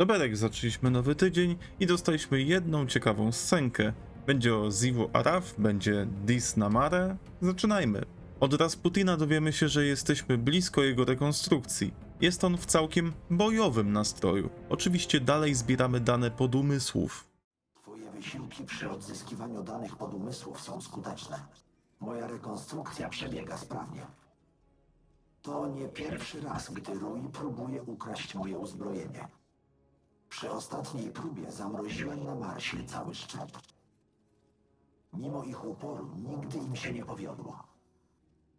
Doberek, zaczęliśmy nowy tydzień i dostaliśmy jedną ciekawą scenkę. Będzie o Zivu Araf, będzie Dis Namare. Zaczynajmy. Od Rasputina dowiemy się, że jesteśmy blisko jego rekonstrukcji. Jest on w całkiem bojowym nastroju. Oczywiście dalej zbieramy dane podumysłów. Twoje wysiłki przy odzyskiwaniu danych podumysłów są skuteczne. Moja rekonstrukcja przebiega sprawnie. To nie pierwszy raz, gdy Rui próbuje ukraść moje uzbrojenie. Przy ostatniej próbie zamroziłem na Marsie cały szczep. Mimo ich uporu nigdy im się nie powiodło.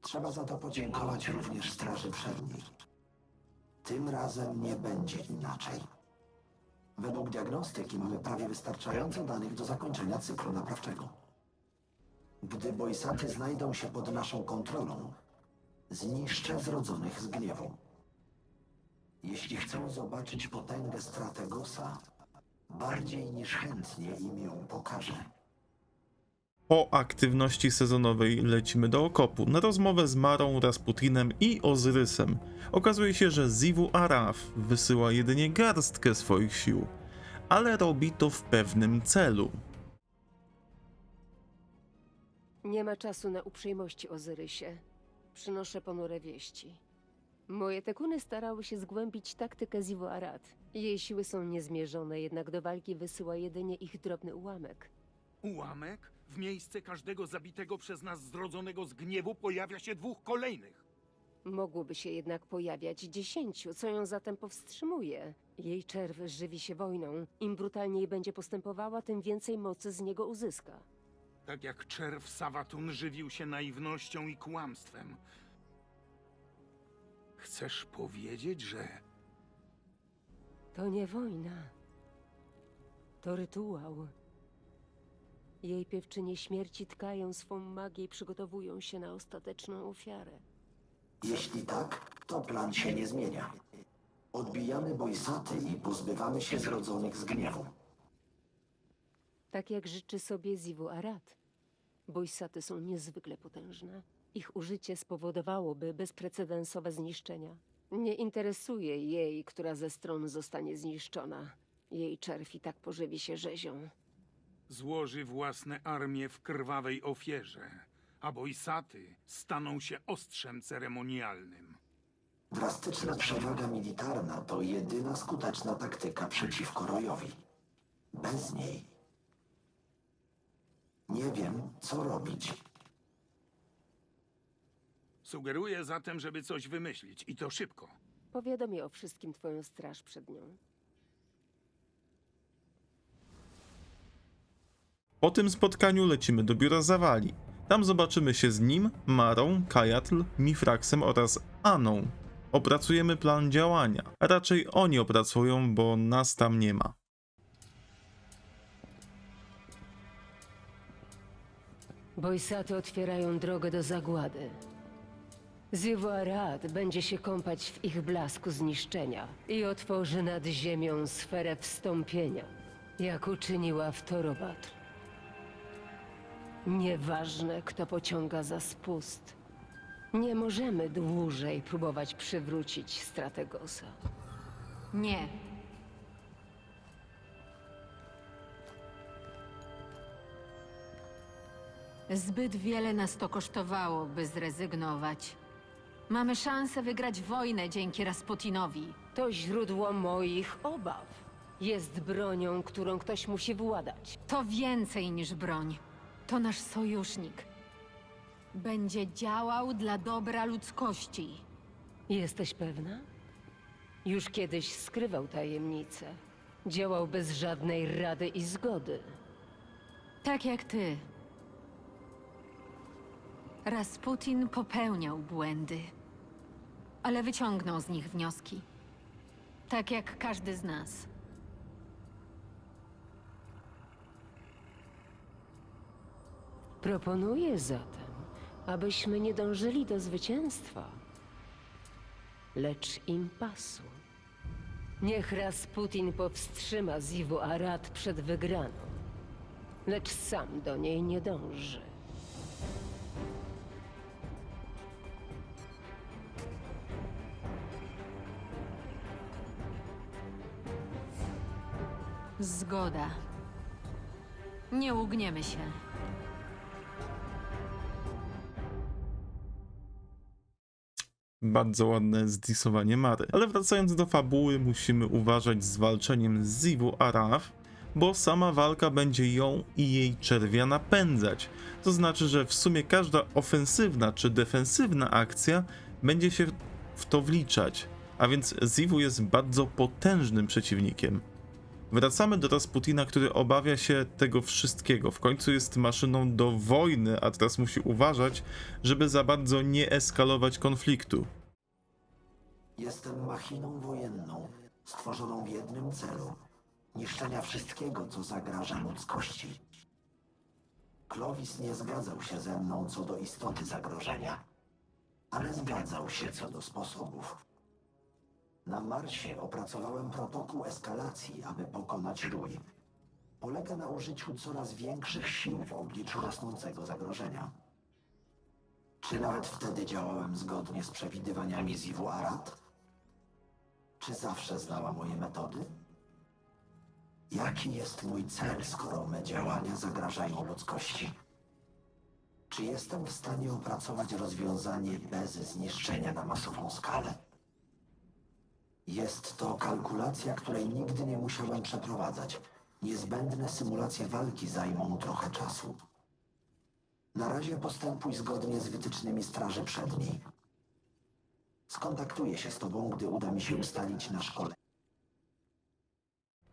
Trzeba za to podziękować również Straży Przedniej. Tym razem nie będzie inaczej. Według diagnostyki mamy prawie wystarczająco danych do zakończenia cyklu naprawczego. Gdy bojsaty znajdą się pod naszą kontrolą, zniszczę zrodzonych z gniewu. Jeśli chcą zobaczyć potęgę Strategosa, bardziej niż chętnie im ją pokażę. Po aktywności sezonowej lecimy do okopu na rozmowę z Marą, Rasputinem i Ozyrysem. Okazuje się, że Zivu Araf wysyła jedynie garstkę swoich sił, ale robi to w pewnym celu. Nie ma czasu na uprzejmości, Ozyrysie. Przynoszę ponure wieści. Moje tekuny starały się zgłębić taktykę Zivu Arad. Jej siły są niezmierzone, jednak do walki wysyła jedynie ich drobny ułamek. Ułamek? W miejsce każdego zabitego przez nas zrodzonego z gniewu pojawia się dwóch kolejnych. Mogłoby się jednak pojawiać dziesięciu, co ją zatem powstrzymuje. Jej czerw żywi się wojną. Im brutalniej będzie postępowała, tym więcej mocy z niego uzyska. Tak jak czerw Sawatun żywił się naiwnością i kłamstwem. Chcesz powiedzieć, że To nie wojna. To rytuał. Jej piewczynie śmierci tkają swą magię i przygotowują się na ostateczną ofiarę. Jeśli tak, to plan się nie zmienia. Odbijamy bojsaty i pozbywamy się zrodzonych z gniewu. Tak jak życzy sobie Zivu Arad. Bojsaty są niezwykle potężne. Ich użycie spowodowałoby bezprecedensowe zniszczenia. Nie interesuje jej, która ze stron zostanie zniszczona. Jej czerw i tak pożywi się rzezią. złoży własne armie w krwawej ofierze, a bojsaty staną się ostrzem ceremonialnym. Drastyczna przewaga militarna to jedyna skuteczna taktyka przeciwko Rojowi. Bez niej nie wiem, co robić. Sugeruję zatem, żeby coś wymyślić i to szybko. Powiadomię o wszystkim twoją straż przed nią. Po tym spotkaniu lecimy do biura Zawali. Tam zobaczymy się z nim, Marą, Kajatl, Mifraksem oraz Aną. Opracujemy plan działania, a raczej oni opracują, bo nas tam nie ma. Bojsaty otwierają drogę do zagłady. Zivu Arad będzie się kąpać w ich blasku zniszczenia i otworzy nad ziemią sferę wstąpienia, jak uczyniła w Torobatr. Nieważne, kto pociąga za spust. Nie możemy dłużej próbować przywrócić Strategosa. Nie. Zbyt wiele nas to kosztowało, by zrezygnować. Mamy szansę wygrać wojnę dzięki Rasputinowi. To źródło moich obaw. Jest bronią, którą ktoś musi władać. To więcej niż broń. To nasz sojusznik. Będzie działał dla dobra ludzkości. Jesteś pewna? Już kiedyś skrywał tajemnicę. Działał bez żadnej rady i zgody. Tak jak ty. Rasputin popełniał błędy, ale wyciągnął z nich wnioski. Tak jak każdy z nas. Proponuję zatem, abyśmy nie dążyli do zwycięstwa, lecz impasu. Niech Rasputin powstrzyma Zivu Arad przed wygraną, lecz sam do niej nie dąży. Zgoda. Nie ugniemy się. Bardzo ładne zdisowanie Mary. Ale wracając do fabuły, musimy uważać z walczeniem z Zivu Araf, bo sama walka będzie ją i jej czerwia napędzać. To znaczy, że w sumie każda ofensywna czy defensywna akcja będzie się w to wliczać. A więc Zivu jest bardzo potężnym przeciwnikiem. Wracamy do Rasputina, który obawia się tego wszystkiego. W końcu jest maszyną do wojny, a teraz musi uważać, żeby za bardzo nie eskalować konfliktu. Jestem machiną wojenną, stworzoną w jednym celu niszczenia wszystkiego, co zagraża ludzkości. Clovis nie zgadzał się ze mną co do istoty zagrożenia, ale zgadzał się co do sposobów. Na Marsie opracowałem protokół eskalacji, aby pokonać Rój. Polega na użyciu coraz większych sił w obliczu rosnącego zagrożenia. Czy nawet wtedy działałem zgodnie z przewidywaniami Zivu Arad? Czy zawsze znała moje metody? Jaki jest mój cel, skoro me działania zagrażają ludzkości? Czy jestem w stanie opracować rozwiązanie bez zniszczenia na masową skalę? Jest to kalkulacja, której nigdy nie musiałem przeprowadzać. Niezbędne symulacje walki zajmą trochę czasu. Na razie postępuj zgodnie z wytycznymi Straży Przedniej. Skontaktuję się z tobą, gdy uda mi się ustalić na szkole.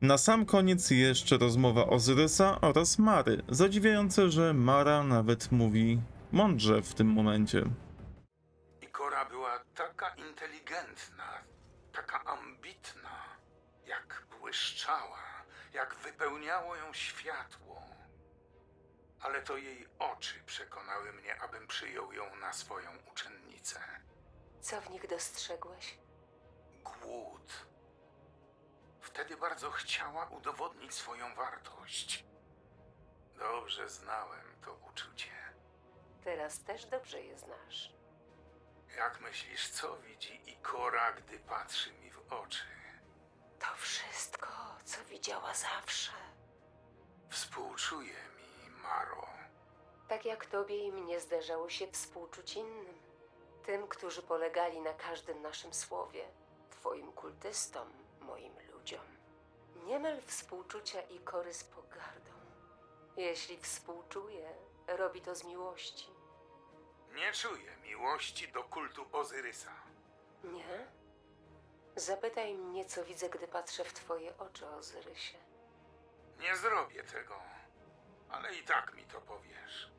Na sam koniec jeszcze rozmowa Ozyrysa oraz Mary. Zadziwiające, że Mara nawet mówi mądrze w tym momencie. Ikora była taka inteligentna, błyszczała, jak wypełniało ją światło. Ale to jej oczy przekonały mnie, abym przyjął ją na swoją uczennicę. Co w nich dostrzegłeś? Głód. Wtedy bardzo chciała udowodnić swoją wartość. Dobrze znałem to uczucie. Teraz też dobrze je znasz. Jak myślisz, co widzi Ikora, gdy patrzy mi w oczy? To wszystko, co widziała zawsze. Współczuje mi, Maro. Tak jak tobie i mnie zdarzało się współczuć innym. Tym, którzy polegali na każdym naszym słowie. Twoim kultystom, moim ludziom. Nie myl współczucia i kory z pogardą. Jeśli współczuje, robi to z miłości. Nie czuję miłości do kultu Ozyrysa. Nie? Zapytaj mnie, co widzę, gdy patrzę w twoje oczy, Ozyrysie. Nie zrobię tego, ale i tak mi to powiesz.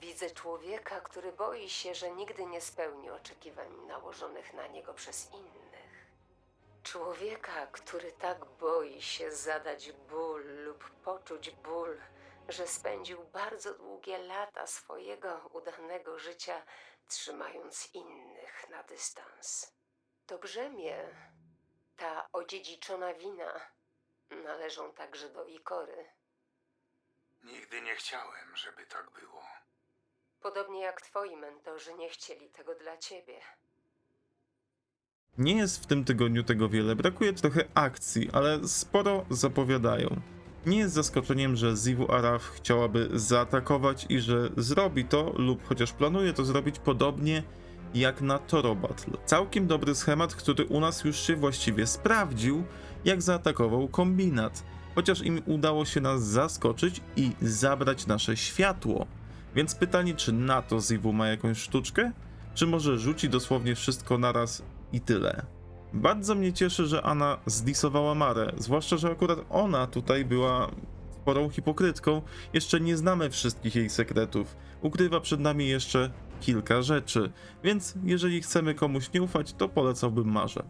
Widzę człowieka, który boi się, że nigdy nie spełni oczekiwań nałożonych na niego przez innych. Człowieka, który tak boi się zadać ból lub poczuć ból, że spędził bardzo długie lata swojego udanego życia trzymając innych na dystans. To brzemię, ta odziedziczona wina, należą także do Ikory. Nigdy nie chciałem, żeby tak było. Podobnie jak twoi mentorzy nie chcieli tego dla ciebie. Nie jest w tym tygodniu tego wiele, brakuje trochę akcji, ale sporo zapowiadają. Nie jest zaskoczeniem, że Zivu Araf chciałaby zaatakować i że zrobi to, lub chociaż planuje to zrobić podobnie jak na Toro Battle. Całkiem dobry schemat, który u nas już się właściwie sprawdził, jak zaatakował kombinat. Chociaż im udało się nas zaskoczyć i zabrać nasze światło. Więc pytanie, czy na to Zivu ma jakąś sztuczkę? Czy może rzuci dosłownie wszystko naraz i tyle? Bardzo mnie cieszy, że Anna zdisowała Marę, zwłaszcza, że akurat ona tutaj była sporą hipokrytką. Jeszcze nie znamy wszystkich jej sekretów. Ukrywa przed nami jeszcze kilka rzeczy, więc jeżeli chcemy komuś nie ufać, to polecałbym Marze.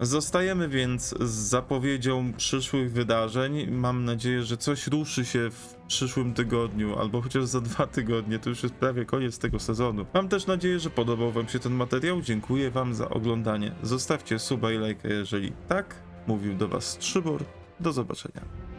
Zostajemy więc z zapowiedzią przyszłych wydarzeń. Mam nadzieję, że coś ruszy się w przyszłym tygodniu, albo chociaż za dwa tygodnie. To już jest prawie koniec tego sezonu. Mam też nadzieję, że podobał Wam się ten materiał. Dziękuję Wam za oglądanie. Zostawcie suba i lajka, jeżeli tak. Mówił do Was Trzybor. Do zobaczenia.